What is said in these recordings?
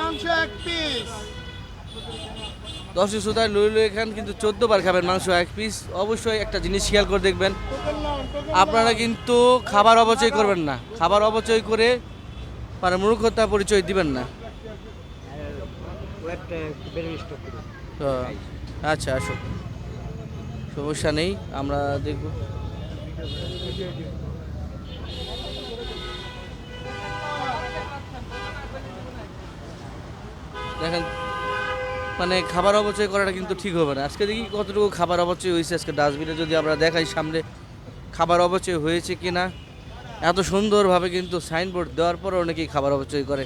মাংস এক পিস দশই সুতায় লই লই খান কিন্তু চোদ্দ বার খাবেন মাংস এক পিস অবশ্যই একটা জিনিস খেয়াল করে দেখবেন। আপনারা কিন্তু খাবার অপচয় করবেন না। খাবার অপচয় করে মানে মূর্খতা পরিচয় দিবেন না। আচ্ছা আসুক। সমস্যা নেই, আমরা দেখব। দেখেন মানে খাবার অপচয় করাটা কিন্তু ঠিক হবে না। আজকে দেখি কতটুকু খাবার অপচয় হয়েছে আজকে ডাস্টবিনে, যদি আমরা দেখাই সামনে, খাবার অপচয় হয়েছে কি না এত সুন্দরভাবে কিন্তু সাইনবোর্ড দেওয়ার পর অনেকেই খাবার অপচয় করে।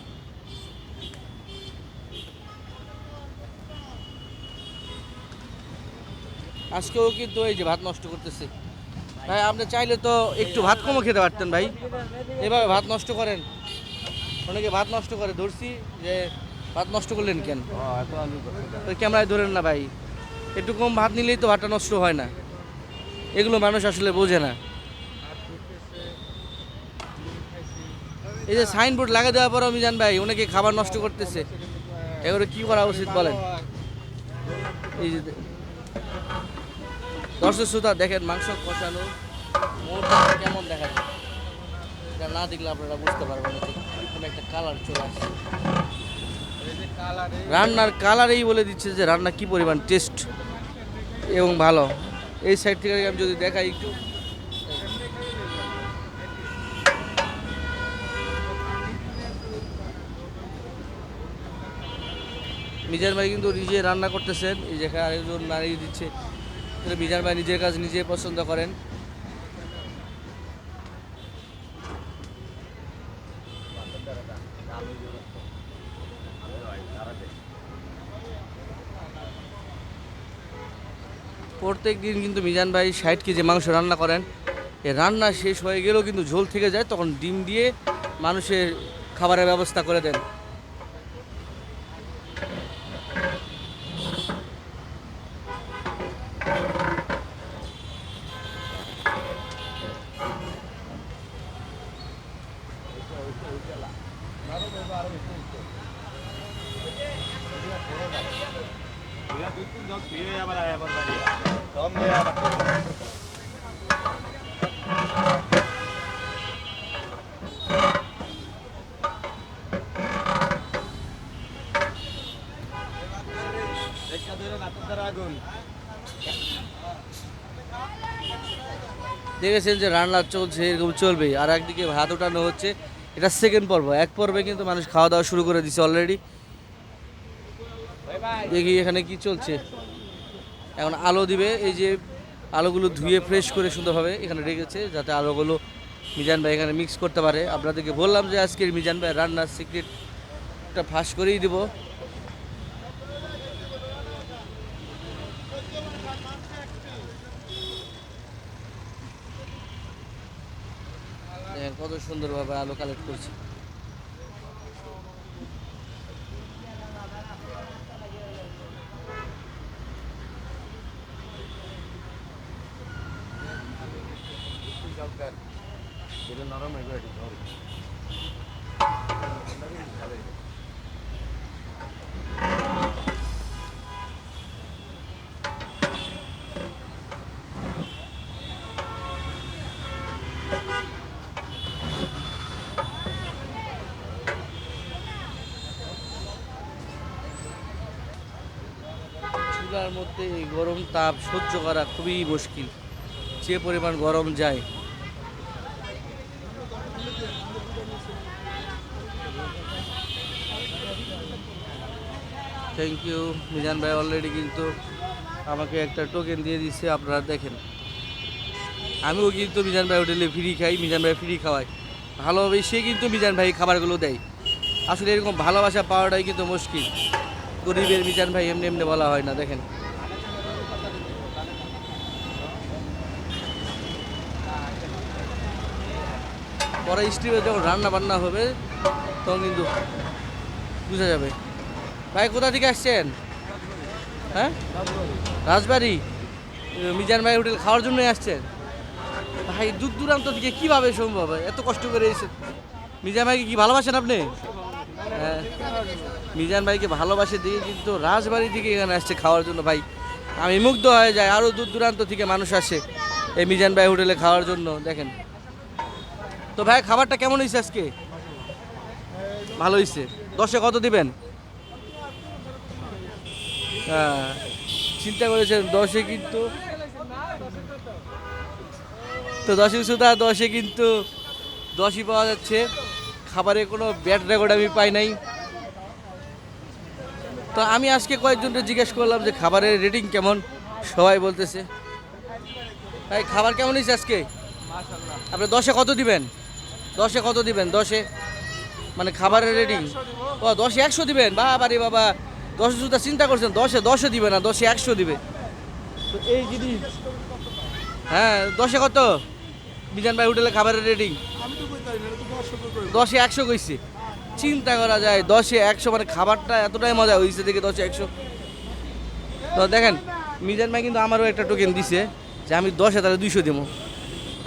আজকেও কিন্তু এই যে ভাত নষ্ট করতেছে। ভাই, আপনি চাইলে তো একটু ভাত কমও খেতে পারতেন ভাই। এভাবে ভাত নষ্ট করেন। অনেকে ভাত নষ্ট করে, ধরছি যে ভাত নষ্ট করলেন কেন? ক্যামেরায় ধরেন না ভাই একটু কম ভাত নিলেই তো ভাতটা নষ্ট হয় না। এগুলো মানুষ আসলে বোঝে না। এই যে সাইনবোর্ড লাগা দেওয়ার পর আমি জান ভাই অনেকে খাবার নষ্ট করতেছে। এগুলো কি করা উচিত বলেন? এই যে দর্শক শ্রোতা দেখেন মাংস কষানো মোটা কেমন দেখা যায়। এটা না দেখলে আপনারা বুঝতে পারবেন একটা কালার চলে আসছে। রান্নার কালারেই বলে দিচ্ছে যে রান্না কি পরিমাণ টেস্ট এবং ভালো। এই সাইড থেকে আমি যদি দেখাই একটু। মিজান ভাই কিন্তু নিজে রান্না করতেছেন। এই যেখানে আরেকজন নাড়িয়ে দিচ্ছে। মিজান ভাই নিজের কাজ নিজে পছন্দ করেন। প্রত্যেক দিন কিন্তু মিজান ভাই ষাট কেজি মাংস রান্না করেন। এ রান্না শেষ হয়ে গেলেও কিন্তু ঝোল থেকে যায়, তখন ডিম দিয়ে মানুষের খাবারের ব্যবস্থা করে দেন। দেখেছেন যে রান্না চলছে, এরকম চলবে। আর একদিকে ভাত ওঠানো হচ্ছে। এটা সেকেন্ড পর্ব। এক পর্বে কিন্তু মানুষ খাওয়া দাওয়া শুরু করে দিছে অলরেডি দেখি এখানে কি চলছে। এখন আলো দিবে, এই যে আলোগুলো ধুয়ে ফ্রেশ করে সুন্দরভাবে এখানে রেখেছে যাতে আলোগুলো মিজান ভাই এখানে মিক্স করতে পারে। আপনাদেরকে বললাম যে আজকের মিজান ভাই রান্নার সিক্রেটটা ফাঁস করেই দিব। কত সুন্দরভাবে আলো কালেক্ট করছে। চুলার মধ্যে এই গরম তাপ সহ্য করা খুবই মুশকিল। যে পরিমাণ গরম যায় থ্যাংক ইউ মিজান ভাই অলরেডি কিন্তু আমাকে একটা টোকেন দিয়ে দিচ্ছে আপনারা দেখেন। আমিও কিন্তু মিজান ভাই হোটেলে ফ্রি খাই মিজান ভাই ফ্রি খাওয়াই ভালোভাবে সে কিন্তু মিজান ভাই খাবারগুলো দেয়। আসলে এরকম ভালোবাসা পাওয়াটাই কিন্তু মুশকিল। গরিবের মিজান ভাই এমনি এমনি বলা হয় না, দেখেন। পরে স্টিমে যখন রান্না বান্না হবে, তখন কিন্তু বুঝা যাবে। ভাই, কোথা থেকে আসছেন? হ্যাঁ? রাজবাড়ি? মিজান ভাই হোটেল খাওয়ার জন্যই আসছেন? ভাই, দূর দূরান্ত থেকে কীভাবে সম্ভব? এত কষ্ট করে এসে মিজান ভাইকে কি ভালোবাসেন আপনি? হ্যাঁ। মিজান ভাইকে ভালোবাসে দিয়ে কিন্তু রাজবাড়ি থেকে এখানে আসছে খাওয়ার জন্য। ভাই, আমি মুগ্ধ হয়ে যাই আরও দূর দূরান্ত থেকে মানুষ আসে এই মিজান ভাই হোটেলে খাওয়ার জন্য, দেখেন। তো ভাই, খাবারটা কেমন হয়েছে আজকে? ভালো হয়েছে দশে কত দিবেন? হ্যাঁ। চিন্তা করেছেন, দশে কিন্তু তো দশে সুদা দশে কিন্তু দশই পাওয়া যাচ্ছে। খাবারে কোনো ব্যাড রেকর্ড আমি পাই নাই। তো আমি আজকে কয়েকজনকে জিজ্ঞেস করলাম যে খাবারের রেটিং কেমন? সবাই বলতেছে, ভাই, খাবার কেমন হয়েছে আজকে? আপনি দশে কত দিবেন? দশে কত দিবেন? দশে মানে খাবারের রেটিং ও, দশে একশো দিবেন? বাবা রে বাবা। দশে শুধু চিন্তা করছেন দশে দশে দিবে না দশে একশো দিবে। তো এই জিনিস হ্যাঁ দশে কত? বিজান ভাই হোটেলে খাবারের রেটিং দশে একশো কইছে। চিন্তা করা যায় দশে একশো মানে খাবারটা এতটাই মজা হয়েছে দেখে দশে একশো। তো দেখেন মিজান ভাই কিন্তু আমারও একটা টোকেন দিছে যে আমি দশে তাহলে দুইশো দেবো।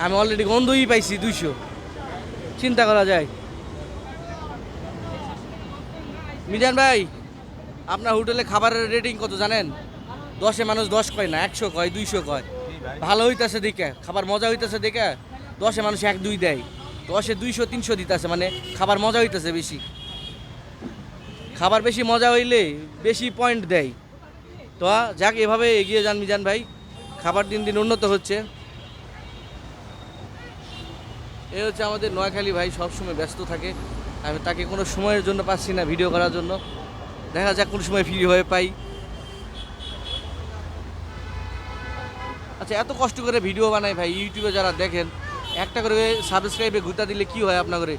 আমি অলরেডি গন্ধই পাইছি দুইশো। চিন্তা করা যায়। মিজান ভাই আপনার হোটেলে খাবারের রেটিং কত জানেন? দশে মানুষ দশ কয় না, একশো কয়, দুইশো কয়। ভালো হইতাছে দেখে, খাবার মজা হইতাছে দেখে, দশে মানুষ এক, দুই দেয়। দশে দুইশো, তিনশো দিতেছে মানে খাবার মজা হইতেছে বেশি। খাবার বেশি মজা হইলে বেশি পয়েন্ট দেয়। তো যাক, এভাবে এগিয়ে যান মিজান ভাই। খাবার দিন দিন উন্নত হচ্ছে। এ হচ্ছে আমাদের নোয়াখালী ভাই সবসময় ব্যস্ত থাকে। আমি তাকে কোনো সময়ের জন্য পাচ্ছি না ভিডিও করার জন্য। দেখা যাক কোন সময় ফ্রি হয়ে পাই। আচ্ছা এত কষ্ট করে ভিডিও বানাই ভাই ইউটিউবে যারা দেখেন, একটা করে সাবস্ক্রাইবে ঘুরতা দিলে কি হয় আপনার করে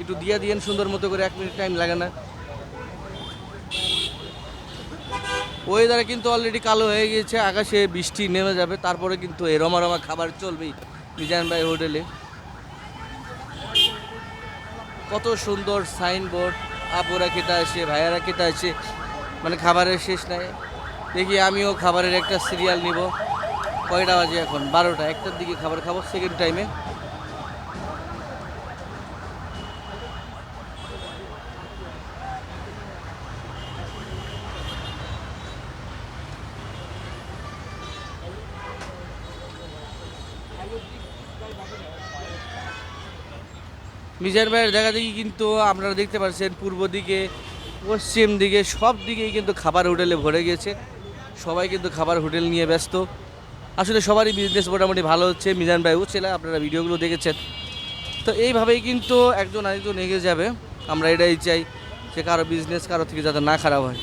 একটু দিয়া দিয়েন সুন্দর মতো করে, এক মিনিট টাইম লাগে না। ওয়েদারে কিন্তু অলরেডি কালো হয়ে গিয়েছে, আকাশে বৃষ্টি নেমে যাবে, তারপরে কিন্তু এই রমা রমা খাবার চলবেই মিজান ভাই হোটেলে। কত সুন্দর সাইনবোর্ড আপুরা খেতে আসে, ভাইয়ারা খেতে আসে মানে খাবারের শেষ নাই। দেখি আমিও খাবারের একটা সিরিয়াল নিব। কয়টা বাজে এখন? বারোটা। একটার দিকে খাবার খাব সেকেন্ড টাইমে মিজান ভাইয়ের দেখা দেখি কিন্তু আপনারা দেখতে পাচ্ছেন পূর্ব দিকে, পশ্চিম দিকে, সব দিকেই কিন্তু খাবার হোটেলে ভরে গেছে। সবাই কিন্তু খাবার হোটেল নিয়ে ব্যস্ত। আসলে সবারই বিজনেস মোটামুটি ভালো হচ্ছে। মিজান ভাইও ছেলে আপনারা ভিডিওগুলো দেখেছেন। তো এইভাবেই কিন্তু একজন আরেকজন এগিয়ে যাবে। আমরা এটাই চাই যে কারও বিজনেস কারও থেকে যাতে না খারাপ হয়।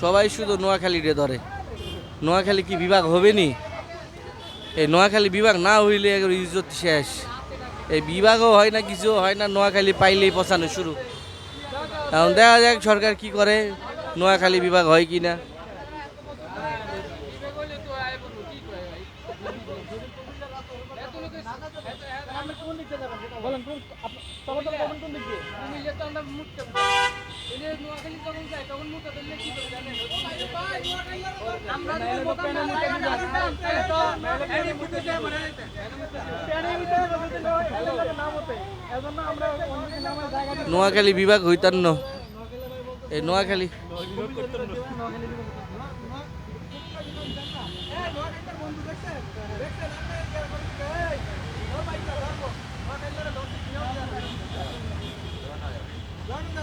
সবাই শুধু নোয়াখালীরে ধরে। নোয়াখালী কি বিভাগ হবে নি এই নোয়াখালী বিভাগ না হইলে ইজ্জত শেষ। এই বিভাগও হয় না কিছু হয় না, নোয়াখালী পাইলেই পচানো শুরু। এখন দেখা যাক সরকার কি করে, নোয়াখালী বিভাগ হয় কি না নোয়াখালী বিভাগ হইতান্ন এই নোয়াখালী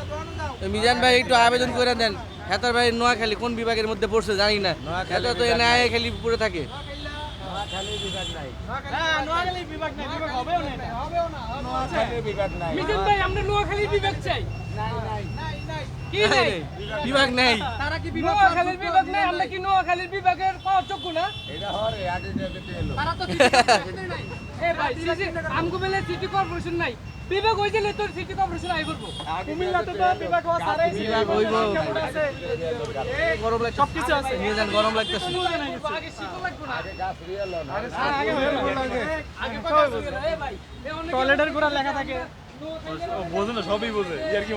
তো মিজান ভাই একটু আবেদন করে দেন। হেতার ভাই নোয়াখালী কোন বিভাগের মধ্যে পড়ছে জানি না। হেতা তো খালি পড়ে থাকে। মিজান ভাই আমরা নোয়াখালীর বিভাগ চাই। কি নাই বিভাগ নেই। নোয়াখালীর বিভাগ নাই আমরা কি নোয়াখালীর বিভাগের পাওয়ার যোগ্য না? তারা তো কিছু করতে নাই। এ ভাই আমগো বেলে সিটি কর্পোরেশন নাই। বিভাগ না তোর সিটি কর্পোরেশন আই করব। কুমিল্লাতে তো বিভাগ হওয়া সারাই বিভাগ হইব গরম লাগছে সব আছে নিয়ে যান গরম লাগতেছে। আগে শিকল লাগবো না। আগে লাগে আগে কথা বলব এ ভাই টয়লেটের গোড়া লেখা থাকে। বোঝে না সবই বোঝে। ইয়ার কি